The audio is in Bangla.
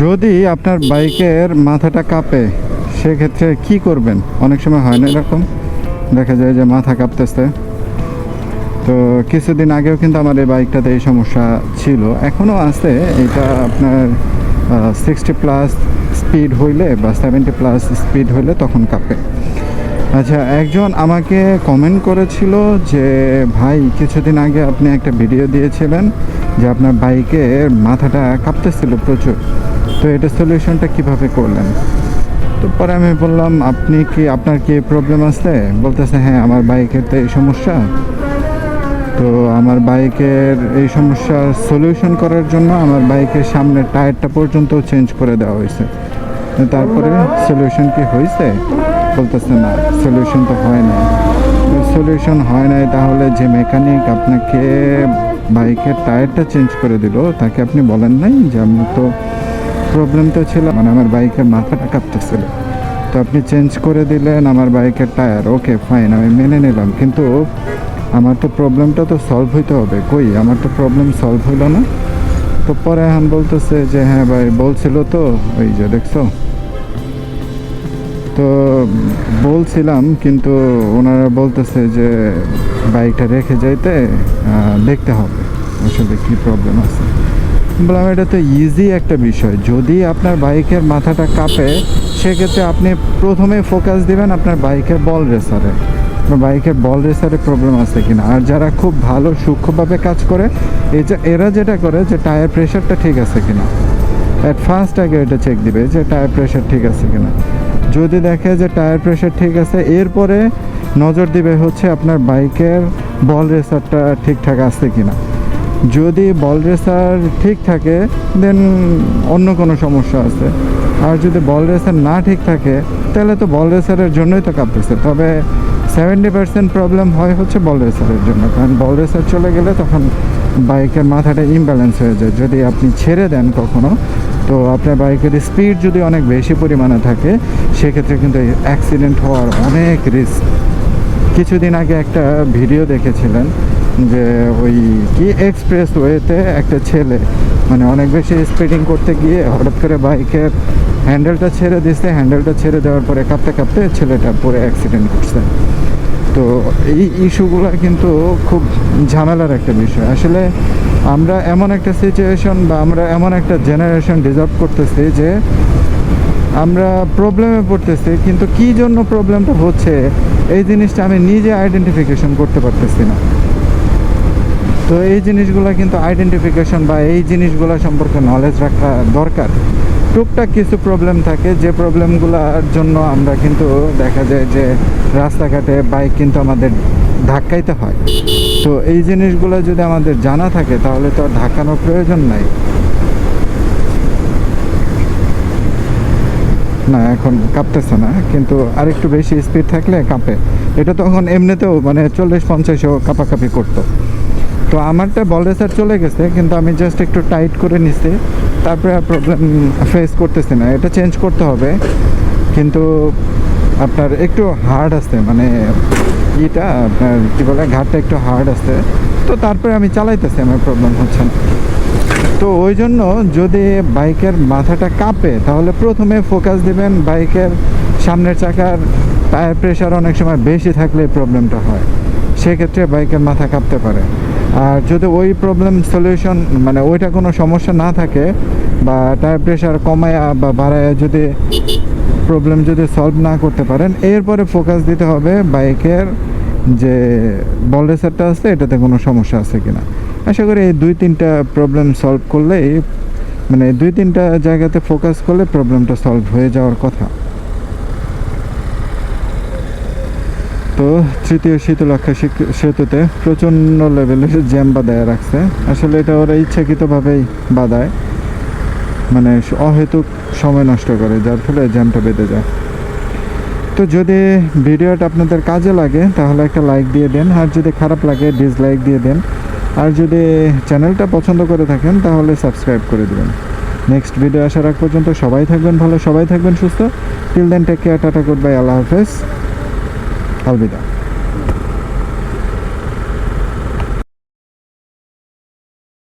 যদি আপনার বাইকের মাথাটা কাঁপে, সেক্ষেত্রে কি করবেন? অনেক সময় হয় না এরকম? দেখা যায় যে মাথা কাঁপতেছে। তো কিছুদিন আগেও কিন্তু আমার এই বাইকটাতে এই সমস্যা ছিল। এখনও আছে। এটা আপনার সিক্সটি প্লাস স্পিড হইলে বা সেভেন্টি প্লাস স্পিড হইলে তখন কাঁপে। আচ্ছা একজন আমাকে কমেন্ট করেছিল যে, ভাই, কিছুদিন আগে আপনি একটা ভিডিও দিয়েছিলেন যে আপনার বাইকের মাথাটা কাঁপতেছিল প্রচুর। তো এটা সলিউশনটা কীভাবে করলেন? তো পরে আমি বললাম, আপনি কি, আপনার কি প্রবলেম আছে বলতেছে হ্যাঁ আমার বাইকের তো এই সমস্যা। তো আমার বাইকের এই সমস্যার সলিউশন করার জন্য আমার বাইকের সামনের টায়ারটা পর্যন্ত চেঞ্জ করে দেওয়া হয়েছে। তারপরে সলিউশন কি হয়েছে বলতেছে না সলিউশন তো হয় না সলিউশন হয় নাই, তাহলে যে মেকানিক আপনাকে বাইকের টায়ারটা চেঞ্জ করে দিল, তাকে আপনি বলেন নাই যে আমি তো প্রবলেম তো ছিল মানে আমার বাইকের মাথাটা কাঁপতেছিল। তো আপনি চেঞ্জ করে দিলেন আমার বাইকের টায়ার ওকে ফাইন আমি মেনে নিলাম। কিন্তু আমার তো প্রবলেমটা তো সলভ হইতে হবে। কই? আমার তো প্রবলেম সলভ হইল না। তো পরে এখন বলতেছে যে হ্যাঁ ভাই, বলছিল তো, ওই যে দেখছ? তো বলছিলাম, কিন্তু ওনারা বলতেছে যে বাইকটা রেখে যাইতে দেখতে হবে, আসলে কি প্রবলেম আছে। বললাম, এটা তো ইজি একটা বিষয়। যদি আপনার বাইকের মাথাটা কাঁপে, সেক্ষেত্রে আপনি প্রথমে ফোকাস দিবেন আপনার বাইকের বল রেসারে আপনার বাইকের বল রেসারে প্রবলেম আছে কিনা। আর যারা খুব ভালো, সূক্ষ্মভাবে কাজ করে, এই যে এরা যেটা করে যে টায়ার প্রেশারটা ঠিক আছে কিনা। অ্যাট ফার্স্ট আগে এটা চেক দিবে যে টায়ার প্রেশার ঠিক আছে কিনা। যদি দেখে যে টায়ার প্রেশার ঠিক আছে, এরপরে নজর দিবে হচ্ছে আপনার বাইকের বল রেসারটা ঠিকঠাক আছে কি না যদি বল রেসার ঠিক থাকে দেন অন্য কোনো সমস্যা আছে। আর যদি বল রেসার না ঠিক থাকে, তাহলে তো বল রেসারের জন্যই তো কাঁপতেছে। তবে সেভেন্টি পার্সেন্ট প্রবলেম হয় হচ্ছে বল রেসারের জন্য। কারণ বল রেসার চলে গেলে তখন বাইকের মাথাটা ইমব্যালেন্স হয়ে যায়। যদি আপনি ছেড়ে দেন কখনো তো আপনার বাইকের স্পিড যদি অনেক বেশি পরিমাণে থাকে, সেক্ষেত্রে কিন্তু অ্যাক্সিডেন্ট হওয়ার অনেক রিস্ক কিছুদিন আগে একটা ভিডিও দেখেছিলেন যে ওই কি এক্সপ্রেস ওয়েতে একটা ছেলে মানে অনেক বেশি স্পিডিং করতে গিয়ে হঠাৎ করে বাইকের হ্যান্ডেলটা ছেড়ে দিচ্ছে হ্যান্ডেলটা ছেড়ে দেওয়ার পরে কাঁপতে কাঁপতে ছেলেটা পরে অ্যাক্সিডেন্ট করছে। তো এই ইস্যুগুলো কিন্তু খুব ঝামেলার একটা বিষয়। আসলে আমরা এমন একটা সিচুয়েশন বা আমরা এমন একটা জেনারেশন ডিজার্ভ করতেছি যে আমরা প্রবলেমে পড়তেছি, কিন্তু কি জন্য প্রবলেমটা হচ্ছে, এই জিনিসটা আমি নিজে আইডেন্টিফিকেশন করতে পারতেছি না। তো এই জিনিসগুলো কিন্তু আইডেন্টিফিকেশন বা এই জিনিসগুলো সম্পর্কে নলেজ রাখা দরকার। টুকটাক কিছু প্রবলেম থাকে, যে প্রবলেমগুলোর জন্য আমরা কিন্তু দেখা যায় যে রাস্তাঘাটে বাইক কিন্তু আমাদের ধাক্কাইতে হয়। তো এই জিনিসগুলো যদি আমাদের জানা থাকে, তাহলে তো আর ধাক্কানোর প্রয়োজন নাই। না, এখন কাঁপতেছে না, কিন্তু আরেকটু বেশি স্পিড থাকলে কাঁপে। এটা তখন এমনিতেও মানে চল্লিশ পঞ্চাশও কাঁপাকাঁপি করতো। তো আমারটা বল রেসার চলে গেছে, কিন্তু আমি জাস্ট একটু টাইট করে নিছি। তারপরে আর প্রবলেম ফেস করতেছি না, এটা চেঞ্জ করতে হবে। কিন্তু আপনার একটু হার্ড আছে মানে ইটা আপনার কী বলে, ঘাটটা একটু হার্ড আছে। তো তারপরে আমি চালাইতেছি, আমার প্রবলেম হচ্ছে না। তো ওই জন্য যদি বাইকের মাথাটা কাঁপে, তাহলে প্রথমে ফোকাস দিবেন বাইকের সামনের চাকার টায়ার প্রেশার অনেক সময় বেশি থাকলে প্রবলেমটা হয়। সেক্ষেত্রে বাইকের মাথা কাঁপতে পারে। আর যদি ওই প্রবলেম সলিউশন মানে ওইটা কোনো সমস্যা না থাকে, বা টায়ার প্রেশার কমায়া বা বাড়ায় যদি প্রবলেম যদি সলভ না করতে পারেন, এরপরে ফোকাস দিতে হবে বাইকের যে বল রেসারটা আছে, এটাতে কোনো সমস্যা আছে কিনা। আশা করি এই দুই তিনটা প্রবলেম সলভ করলেই মানে দুই তিনটা জায়গাতে ফোকাস করলে প্রবলেমটা সলভ হয়ে যাওয়ার কথা। তো তৃতীয় শীতলক্ষা সেতুতে প্রচণ্ড লেভেলের জ্যাম বাদায় রাখছে। আসলে এটা ওরা ইচ্ছাকৃতভাবেই বাদায় মানে অহেতুক সময় নষ্ট করে, যার ফলে জ্যামটা বেঁধে যায়। তো যদি ভিডিওটা আপনাদের কাজে লাগে, তাহলে একটা লাইক দিয়ে দেন, আর যদি খারাপ লাগে ডিসলাইক দিয়ে দেন। আর যদি চ্যানেলটা পছন্দ করে থাকেন, তাহলে সাবস্ক্রাইব করে দেবেন। নেক্সট ভিডিও আসার আগ পর্যন্ত সবাই থাকবেন ভালো, সবাই থাকবেন সুস্থ। Till then take care tata good bye আল্লাহ হাফেজ। আলবিদা।